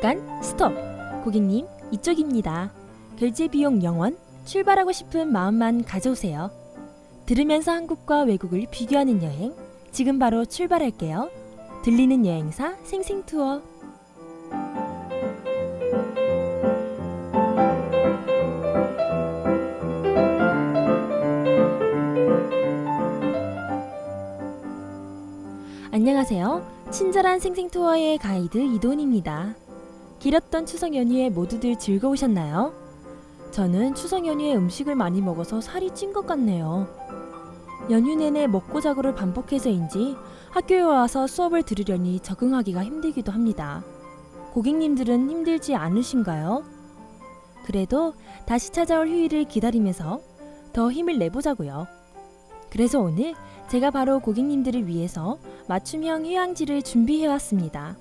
잠깐 스톱. 고객님, 이쪽입니다. 결제 비용 0원. 출발하고 싶은 마음만 가져오세요. 들으면서 한국과 외국을 비교하는 여행. 지금 바로 출발할게요. 들리는 여행사 생생투어. 안녕하세요. 친절한 생생투어의 가이드 이돈입니다. 길었던 추석 연휴에 모두들 즐거우셨나요? 저는 추석 연휴에 음식을 많이 먹어서 살이 찐 것 같네요. 연휴 내내 먹고 자고를 반복해서인지 학교에 와서 수업을 들으려니 적응하기가 힘들기도 합니다. 고객님들은 힘들지 않으신가요? 그래도 다시 찾아올 휴일을 기다리면서 더 힘을 내보자고요. 그래서 오늘 제가 바로 고객님들을 위해서 맞춤형 휴양지를 준비해왔습니다.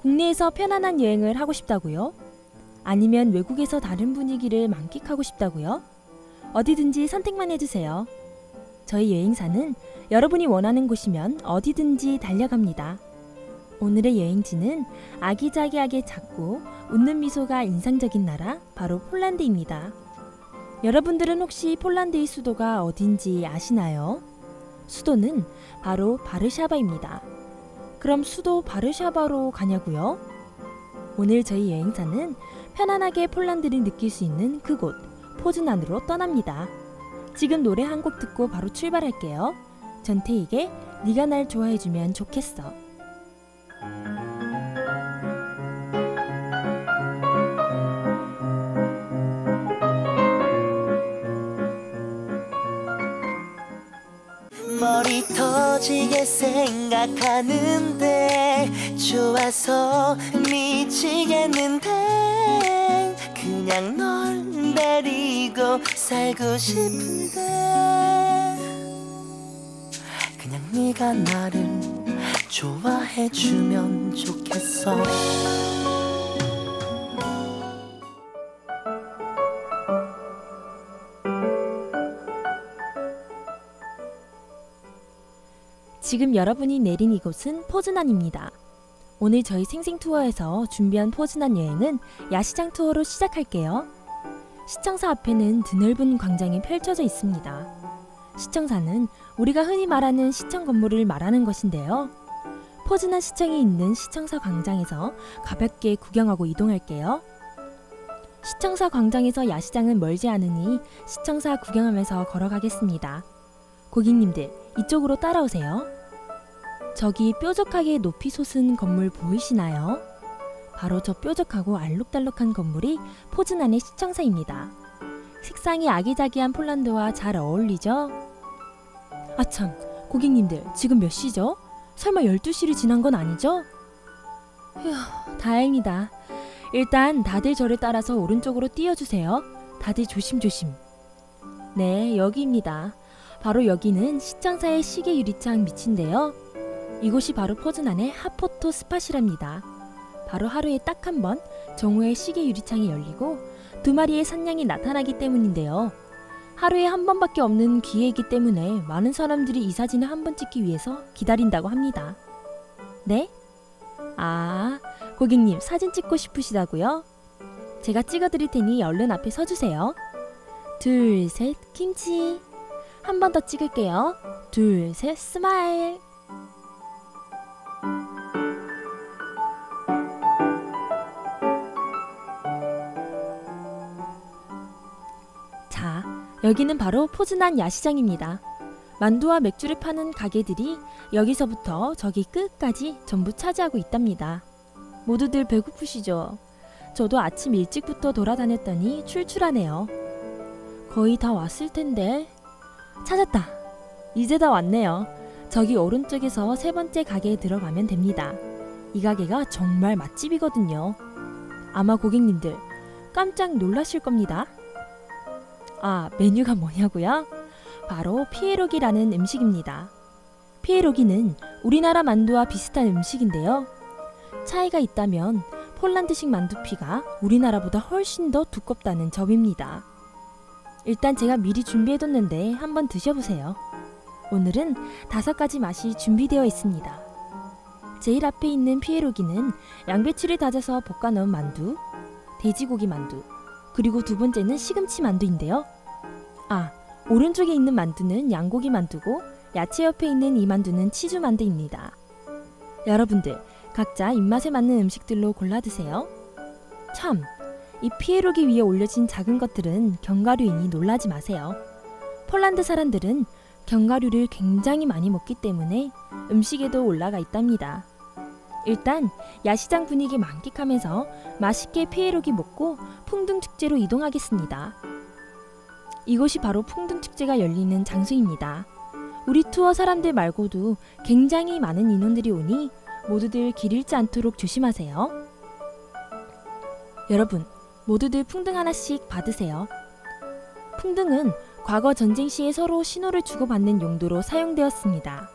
국내에서 편안한 여행을 하고 싶다고요? 아니면 외국에서 다른 분위기를 만끽하고 싶다고요? 어디든지 선택만 해주세요. 저희 여행사는 여러분이 원하는 곳이면 어디든지 달려갑니다. 오늘의 여행지는 아기자기하게 작고 웃는 미소가 인상적인 나라 바로 폴란드입니다. 여러분들은 혹시 폴란드의 수도가 어딘지 아시나요? 수도는 바로 바르샤바입니다. 그럼 수도 바르샤바로 가냐고요? 오늘 저희 여행사는 편안하게 폴란드를 느낄 수 있는 그곳 포즈난으로 떠납니다. 지금 노래 한 곡 듣고 바로 출발할게요. 전태익의 네가 날 좋아해주면 좋겠어. 터지게 생각하는데 좋아서 미치겠는데 그냥 널 데리고 살고 싶은데 그냥 네가 나를 좋아해주면 좋겠어 지금 여러분이 내린 이곳은 포즈난입니다. 오늘 저희 생생 투어에서 준비한 포즈난 여행은 야시장 투어로 시작할게요. 시청사 앞에는 드넓은 광장이 펼쳐져 있습니다. 시청사는 우리가 흔히 말하는 시청 건물을 말하는 것인데요. 포즈난 시청이 있는 시청사 광장에서 가볍게 구경하고 이동할게요. 시청사 광장에서 야시장은 멀지 않으니 시청사 구경하면서 걸어가겠습니다. 고객님들, 이쪽으로 따라오세요. 저기 뾰족하게 높이 솟은 건물 보이시나요? 바로 저 뾰족하고 알록달록한 건물이 포즈난의 시청사입니다. 색상이 아기자기한 폴란드와 잘 어울리죠? 아참, 고객님들, 지금 몇 시죠? 설마 12시를 지난 건 아니죠? 휴, 다행이다. 일단 다들 저를 따라서 오른쪽으로 뛰어주세요. 다들 조심조심. 네, 여기입니다. 바로 여기는 시청사의 시계 유리창 밑인데요. 이곳이 바로 포즈난의 핫포토 스팟이랍니다. 바로 하루에 딱 한 번 정오의 시계 유리창이 열리고 두 마리의 산냥이 나타나기 때문인데요. 하루에 한 번밖에 없는 기회이기 때문에 많은 사람들이 이 사진을 한 번 찍기 위해서 기다린다고 합니다. 네? 아, 고객님 사진 찍고 싶으시다고요? 제가 찍어드릴 테니 얼른 앞에 서주세요. 둘, 셋, 김치. 한 번 더 찍을게요. 둘, 셋, 스마일. 여기는 바로 포즈난 야시장입니다. 만두와 맥주를 파는 가게들이 여기서부터 저기 끝까지 전부 차지하고 있답니다. 모두들 배고프시죠? 저도 아침 일찍부터 돌아다녔더니 출출하네요. 거의 다 왔을 텐데. 찾았다. 이제 다 왔네요. 저기 오른쪽에서 세 번째 가게에 들어가면 됩니다. 이 가게가 정말 맛집이거든요. 아마 고객님들 깜짝 놀라실 겁니다. 아, 메뉴가 뭐냐고요? 바로 피에로기라는 음식입니다. 피에로기는 우리나라 만두와 비슷한 음식인데요. 차이가 있다면 폴란드식 만두피가 우리나라보다 훨씬 더 두껍다는 점입니다. 일단 제가 미리 준비해뒀는데 한번 드셔보세요. 오늘은 다섯 가지 맛이 준비되어 있습니다. 제일 앞에 있는 피에로기는 양배추를 다져서 볶아 넣은 만두, 돼지고기 만두, 그리고 두 번째는 시금치 만두인데요. 아, 오른쪽에 있는 만두는 양고기 만두고 야채 옆에 있는 이 만두는 치즈 만두입니다. 여러분들 각자 입맛에 맞는 음식들로 골라 드세요. 참, 이 피에로기 위에 올려진 작은 것들은 견과류이니 놀라지 마세요. 폴란드 사람들은 견과류를 굉장히 많이 먹기 때문에 음식에도 올라가 있답니다. 일단 야시장 분위기 만끽하면서 맛있게 피에로기 먹고 풍등 축제로 이동하겠습니다. 이곳이 바로 풍등 축제가 열리는 장소입니다. 우리 투어 사람들 말고도 굉장히 많은 인원들이 오니 모두들 길 잃지 않도록 조심하세요. 여러분, 모두들 풍등 하나씩 받으세요. 풍등은 과거 전쟁 시에 서로 신호를 주고받는 용도로 사용되었습니다.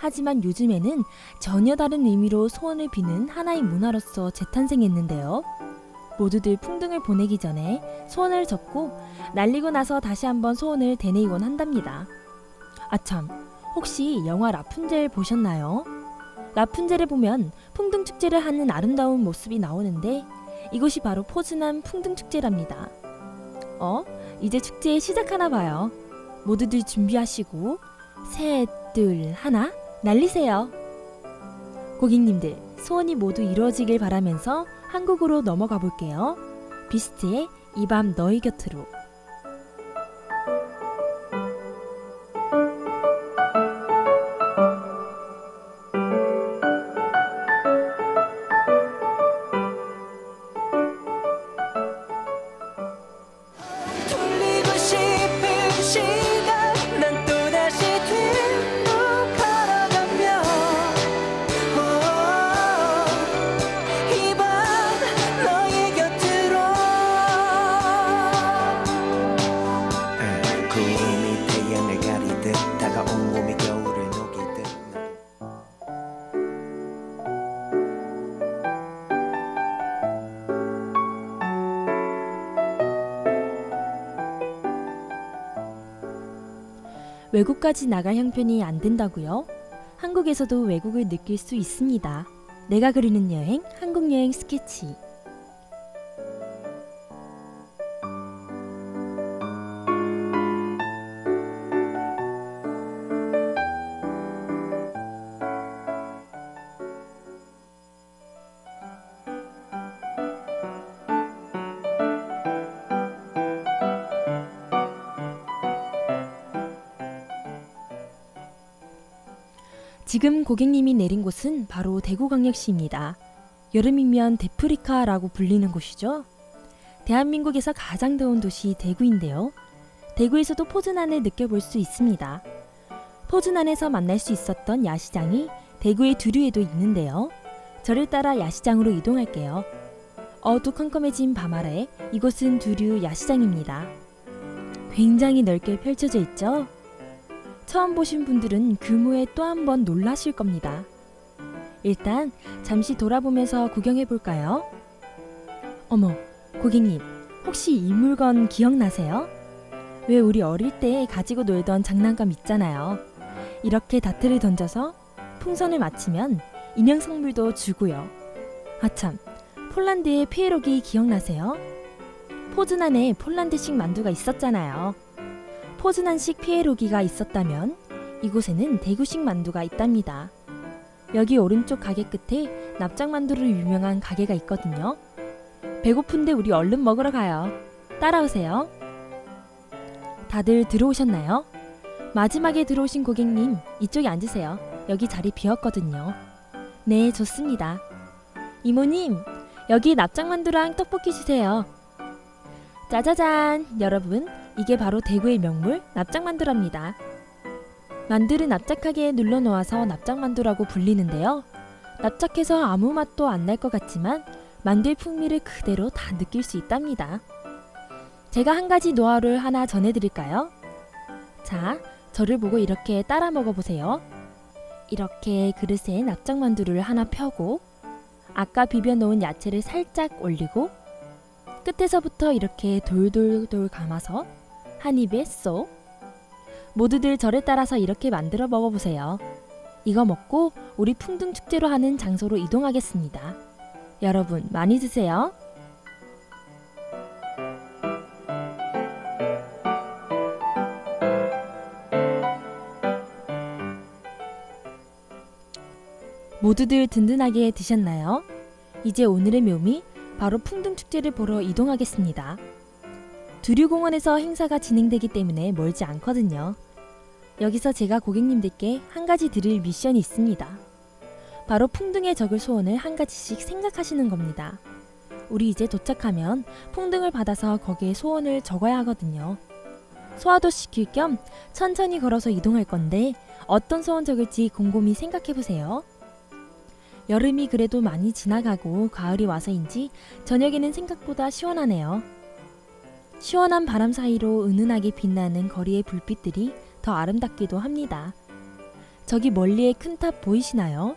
하지만 요즘에는 전혀 다른 의미로 소원을 비는 하나의 문화로서 재탄생했는데요. 모두들 풍등을 보내기 전에 소원을 적고 날리고 나서 다시 한번 소원을 되뇌이곤 한답니다. 아참, 혹시 영화 라푼젤 보셨나요? 라푼젤에 보면 풍등 축제를 하는 아름다운 모습이 나오는데 이곳이 바로 포즈난 풍등 축제랍니다. 어? 이제 축제 시작하나 봐요. 모두들 준비하시고 셋, 둘, 하나 날리세요. 고객님들 소원이 모두 이루어지길 바라면서 한국으로 넘어가 볼게요. 비스트의 이 밤 너희 곁으로 외국까지 나갈 형편이 안 된다고요? 한국에서도 외국을 느낄 수 있습니다. 내가 그리는 여행, 한국 여행 스케치. 지금 고객님이 내린 곳은 바로 대구광역시입니다. 여름이면 데프리카라고 불리는 곳이죠. 대한민국에서 가장 더운 도시 대구인데요. 대구에서도 포즈난을 느껴볼 수 있습니다. 포즈난에서 만날 수 있었던 야시장이 대구의 두류에도 있는데요. 저를 따라 야시장으로 이동할게요. 어두컴컴해진 밤 아래 이곳은 두류 야시장입니다. 굉장히 넓게 펼쳐져 있죠? 처음 보신 분들은 규모에 또 한 번 놀라실 겁니다. 일단 잠시 돌아보면서 구경해 볼까요? 어머, 고객님, 혹시 이 물건 기억나세요? 왜 우리 어릴 때 가지고 놀던 장난감 있잖아요. 이렇게 다트를 던져서 풍선을 맞히면 인형 선물도 주고요. 아참, 폴란드의 피에로기 기억나세요? 포즈난에 폴란드식 만두가 있었잖아요. 포즈난식 피에로기가 있었다면 이곳에는 대구식 만두가 있답니다. 여기 오른쪽 가게 끝에 납작만두로 유명한 가게가 있거든요. 배고픈데 우리 얼른 먹으러 가요. 따라오세요. 다들 들어오셨나요? 마지막에 들어오신 고객님, 이쪽에 앉으세요. 여기 자리 비었거든요. 네, 좋습니다. 이모님, 여기 납작만두랑 떡볶이 주세요. 짜자잔! 여러분, 이게 바로 대구의 명물 납작만두랍니다. 만두를 납작하게 눌러 놓아서 납작만두라고 불리는데요. 납작해서 아무 맛도 안 날 것 같지만 만두의 풍미를 그대로 다 느낄 수 있답니다. 제가 한 가지 노하우를 하나 전해드릴까요? 자, 저를 보고 이렇게 따라 먹어보세요. 이렇게 그릇에 납작만두를 하나 펴고 아까 비벼놓은 야채를 살짝 올리고 끝에서부터 이렇게 돌돌돌 감아서 한 입에 쏙 모두들 저를 따라서 이렇게 만들어 먹어보세요. 이거 먹고 우리 풍등 축제로 하는 장소로 이동하겠습니다. 여러분 많이 드세요. 모두들 든든하게 드셨나요? 이제 오늘의 묘미 바로 풍등 축제를 보러 이동하겠습니다. 두류공원에서 행사가 진행되기 때문에 멀지 않거든요. 여기서 제가 고객님들께 한 가지 드릴 미션이 있습니다. 바로 풍등에 적을 소원을 한 가지씩 생각하시는 겁니다. 우리 이제 도착하면 풍등을 받아서 거기에 소원을 적어야 하거든요. 소화도 시킬 겸 천천히 걸어서 이동할 건데 어떤 소원 적을지 곰곰이 생각해 보세요. 여름이 그래도 많이 지나가고 가을이 와서인지 저녁에는 생각보다 시원하네요. 시원한 바람 사이로 은은하게 빛나는 거리의 불빛들이 더 아름답기도 합니다. 저기 멀리에 큰탑 보이시나요?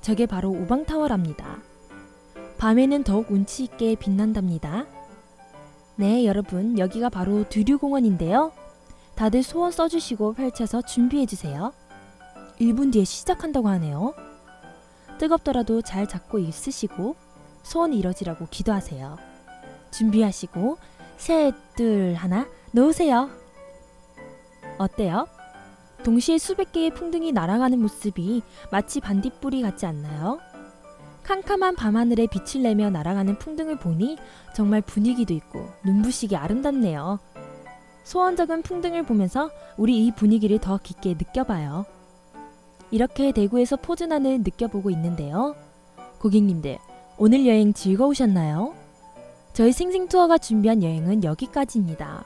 저게 바로 우방타워랍니다. 밤에는 더욱 운치 있게 빛난답니다. 네, 여러분, 여기가 바로 두류공원인데요. 다들 소원 써주시고 펼쳐서 준비해주세요. 1분 뒤에 시작한다고 하네요. 뜨겁더라도 잘 잡고 있으시고 소원이 이뤄지라고 기도하세요. 준비하시고 셋, 둘, 하나 놓으세요. 어때요? 동시에 수백 개의 풍등이 날아가는 모습이 마치 반딧불이 같지 않나요? 캄캄한 밤하늘에 빛을 내며 날아가는 풍등을 보니 정말 분위기도 있고 눈부시게 아름답네요. 소원 적은 풍등을 보면서 우리 이 분위기를 더 깊게 느껴봐요. 이렇게 대구에서 포즈난을 느껴보고 있는데요. 고객님들, 오늘 여행 즐거우셨나요? 저희 생생투어가 준비한 여행은 여기까지입니다.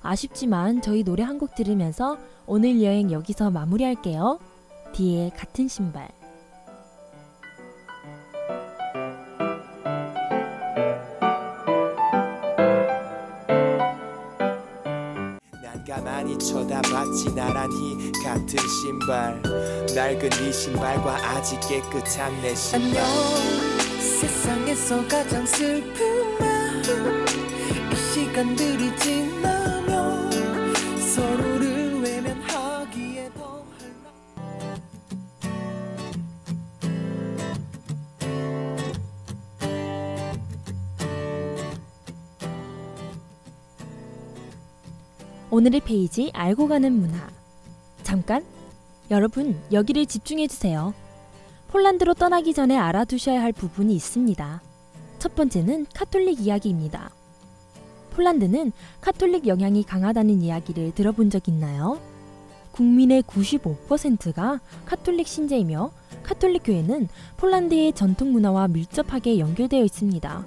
아쉽지만 저희 노래 한 곡 들으면서 오늘 여행 여기서 마무리할게요. 뒤에 같은 신발. 난 가만히 쳐다봤지 나란히 같은 신발 낡은 이 신발과 아직 깨끗한 내 신발 안녕 세상에서 가장 슬픈 마음 오늘의 페이지 알고 가는 문화. 잠깐 여러분 여기를 집중해 주세요. 폴란드로 떠나기 전에 알아두셔야 할 부분이 있습니다. 첫 번째는 카톨릭 이야기입니다. 폴란드는 카톨릭 영향이 강하다는 이야기를 들어본 적 있나요? 국민의 95%가 카톨릭 신자이며 카톨릭 교회는 폴란드의 전통 문화와 밀접하게 연결되어 있습니다.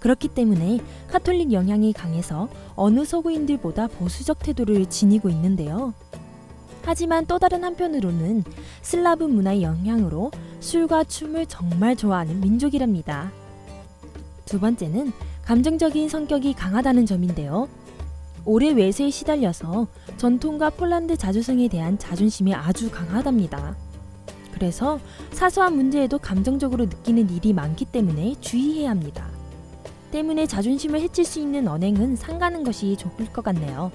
그렇기 때문에 카톨릭 영향이 강해서 어느 서구인들보다 보수적 태도를 지니고 있는데요. 하지만 또 다른 한편으로는 슬라브 문화의 영향으로 술과 춤을 정말 좋아하는 민족이랍니다. 두 번째는 감정적인 성격이 강하다는 점인데요. 오래 외세에 시달려서 전통과 폴란드 자주성에 대한 자존심이 아주 강하답니다. 그래서 사소한 문제에도 감정적으로 느끼는 일이 많기 때문에 주의해야 합니다. 때문에 자존심을 해칠 수 있는 언행은 상가는 것이 좋을 것 같네요.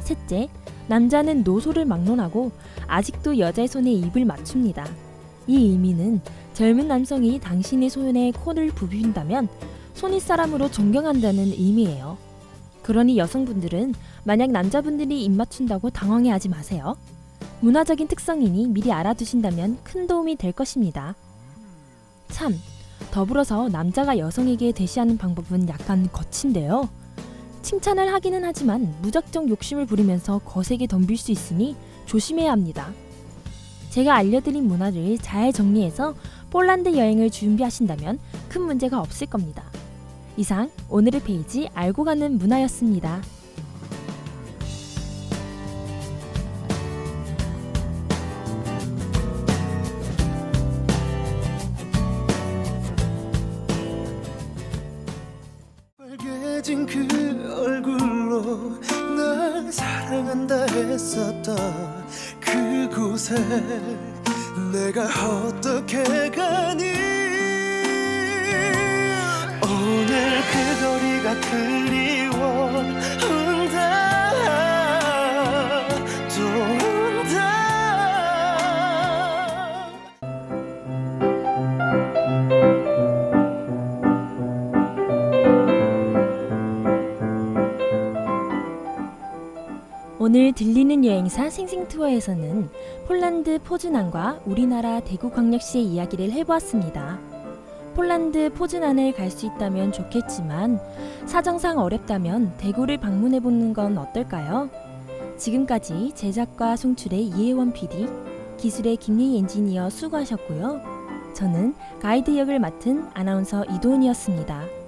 셋째, 남자는 노소를 막론하고 아직도 여자의 손에 입을 맞춥니다. 이 의미는 젊은 남성이 당신의 손에 코를 부빈다면 손윗사람으로 존경한다는 의미예요. 그러니 여성분들은 만약 남자분들이 입 맞춘다고 당황해하지 마세요. 문화적인 특성이니 미리 알아두신다면 큰 도움이 될 것입니다. 참, 더불어서 남자가 여성에게 대시하는 방법은 약간 거친데요. 칭찬을 하기는 하지만 무작정 욕심을 부리면서 거세게 덤빌 수 있으니 조심해야 합니다. 제가 알려드린 문화를 잘 정리해서 폴란드 여행을 준비하신다면 큰 문제가 없을 겁니다. 이상 오늘의 페이지 알고 가는 문화였습니다. 내가 어떻게 가니? 오늘 그 거리가 그리워 오늘 들리는 여행사 생생투어에서는 폴란드 포즈난과 우리나라 대구광역시의 이야기를 해보았습니다. 폴란드 포즈난을 갈 수 있다면 좋겠지만 사정상 어렵다면 대구를 방문해보는 건 어떨까요? 지금까지 제작과 송출의 이혜원 PD, 기술의 김예희 엔지니어 수고하셨고요. 저는 가이드 역을 맡은 아나운서 이도은이었습니다.